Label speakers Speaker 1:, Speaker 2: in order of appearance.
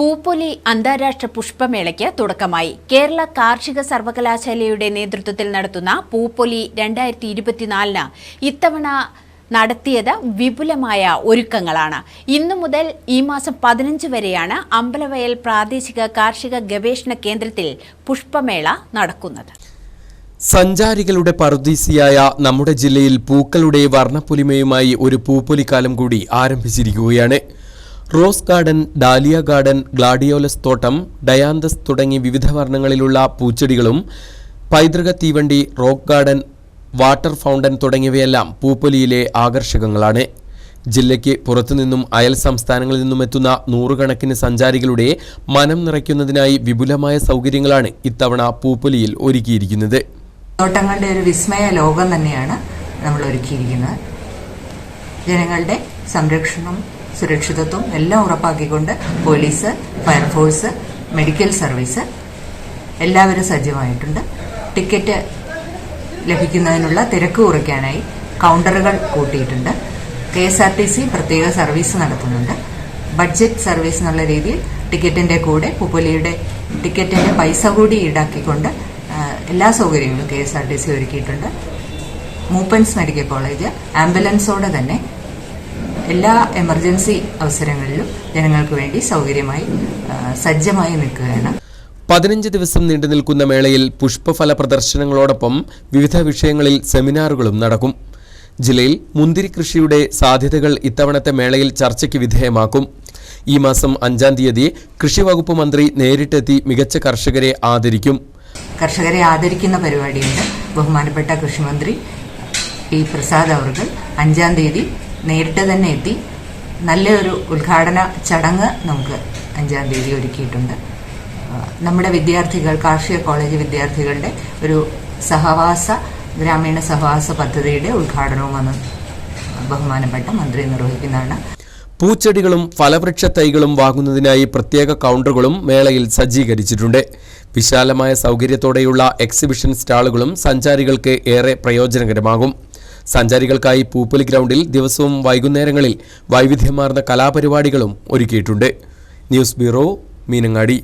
Speaker 1: പൂപ്പൊലി അന്താരാഷ്ട്ര പുഷ്പമേളയ്ക്ക് തുടക്കമായി. കേരള കാർഷിക സർവകലാശാലയുടെ നേതൃത്വത്തിൽ നടത്തുന്ന പൂപ്പൊലി രണ്ടായിരത്തി ഇരുപത്തിനാലിന് ഇത്തവണ നടത്തിയത് വിപുലമായ ഒരുക്കങ്ങളാണ്. ഇന്നു മുതൽ ഈ മാസം പതിനഞ്ച് വരെയാണ് അമ്പലവയൽ പ്രാദേശിക കാർഷിക ഗവേഷണ കേന്ദ്രത്തിൽ പുഷ്പമേള നടക്കുന്നത്.
Speaker 2: സഞ്ചാരികളുടെ പറുദീസിയായ നമ്മുടെ ജില്ലയിൽ പൂക്കളുടെ വർണപ്പൊലിമയുമായി ഒരു പൂപ്പൊലിക്കാലം കൂടി ആരംഭിച്ചിരിക്കുകയാണ്. Rose garden dahlia garden gladiolus തോട്ടം ഡയാന്തസ് തുടങ്ങി വിവിധ വർണങ്ങളിലുള്ള പൂച്ചെടികളും പൈതൃക തീവണ്ടി റോക്ക് ഗാർഡൻ വാട്ടർ ഫൗണ്ടൻ തുടങ്ങിയവയെല്ലാം പൂപ്പൊലിയിലെ ആകർഷകങ്ങളാണ്. ജില്ലയ്ക്ക് പുറത്തുനിന്നും അയൽ സംസ്ഥാനങ്ങളിൽ നിന്നും എത്തുന്ന നൂറുകണക്കിന് സഞ്ചാരികളുടെ മനം നിറയ്ക്കുന്നതിനായി വിപുലമായ സൗകര്യങ്ങളാണ് ഇത്തവണ പൂപ്പൊലിയിൽ ഒരുക്കിയിരിക്കുന്നത്.
Speaker 3: തോട്ടങ്ങളുടെ ഒരു വിസ്മയ ലോകം തന്നെയാണ് നമ്മൾ ഒരുക്കിയിരിക്കുന്നത് ജനങ്ങളുടെ സംരക്ഷണം സുരക്ഷിതത്വം എല്ലാം ഉറപ്പാക്കിക്കൊണ്ട് police fire force medical service എല്ലാവരും സജ്ജമായിട്ടുണ്ട്. ടിക്കറ്റ് ലഭിക്കുന്നതിനുള്ള തിരക്ക് കുറയ്ക്കാനായി കൗണ്ടറുകൾ കൂട്ടിയിട്ടുണ്ട്. K S R T C പ്രത്യേക സർവീസ് നടത്തുന്നുണ്ട്. ബഡ്ജറ്റ് സർവീസ് എന്നുള്ള രീതിയിൽ ടിക്കറ്റിന്റെ കൂടെ പുപ്പലിയുടെ ടിക്കറ്റിന്റെ പൈസ കൂടി ഈടാക്കിക്കൊണ്ട് എല്ലാ സൗകര്യങ്ങളും K S R T C ഒരുക്കിയിട്ടുണ്ട്. മൂപ്പൻസ് മെഡിക്കൽ കോളേജ് ആംബുലൻസോടെ തന്നെ എല്ലാ എമർജൻസി അവസരങ്ങളിലും ജനങ്ങൾക്ക് വേണ്ടി സൗകര്യമായി സജ്ജമായി നിൽക്കുകയാണ്.
Speaker 2: പതിനഞ്ച് ദിവസം നീണ്ടു നിൽക്കുന്ന മേളയിൽ പുഷ്പഫല പ്രദർശനങ്ങളോടൊപ്പം വിവിധ വിഷയങ്ങളിൽ സെമിനാറുകളും നടക്കും. ജില്ലയിൽ മുന്തിരി കൃഷിയുടെ സാധ്യതകൾ ഇത്തവണത്തെ മേളയിൽ ചർച്ചയ്ക്ക് വിധേയമാക്കും. ഈ മാസം അഞ്ചാം തീയതി കൃഷി വകുപ്പ് മന്ത്രി നേരിട്ടെത്തി മികച്ച കർഷകരെ ആദരിക്കും.
Speaker 3: കർഷകരെ ആദരിക്കുന്ന പരിപാടിയുണ്ട്. ബഹുമാനപ്പെട്ട കൃഷിമന്ത്രി പി പ്രസാദ് അവർക്ക് അഞ്ചാം തീയതി നേരിട്ട് തന്നെ എത്തി. നല്ലൊരു ഉദ്ഘാടന ചടങ്ങ് നമുക്ക് അഞ്ചാം തീയതി ഒരുക്കിയിട്ടുണ്ട്. നമ്മുടെ വിദ്യാർത്ഥികൾ കാർഷിക കോളേജ് വിദ്യാർത്ഥികളുടെ ഒരു സഹവാസ ഗ്രാമീണ സഹവാസ പദ്ധതിയുടെ ഉദ്ഘാടനവും അന്ന് ബഹുമാനപ്പെട്ട മന്ത്രി നിർവഹിക്കുന്നതാണ്.
Speaker 2: പൂച്ചെടികളും ഫലവൃക്ഷ തൈകളും വാങ്ങുന്നതിനായി പ്രത്യേക കൗണ്ടറുകളും മേളയിൽ സജ്ജീകരിച്ചിട്ടുണ്ട്. വിശാലമായ സൗകര്യത്തോടെയുള്ള എക്സിബിഷൻ സ്റ്റാളുകളും സഞ്ചാരികൾക്ക് ഏറെ പ്രയോജനകരമാകും. സഞ്ചാരികൾക്കായി പൂപ്പലി ഗ്രൗണ്ടിൽ ദിവസവും വൈകുന്നേരങ്ങളിൽ വൈവിധ്യമാർന്ന കലാപരിപാടികളും ഒരുക്കിയിട്ടുണ്ട്. News bureau Meenangadi.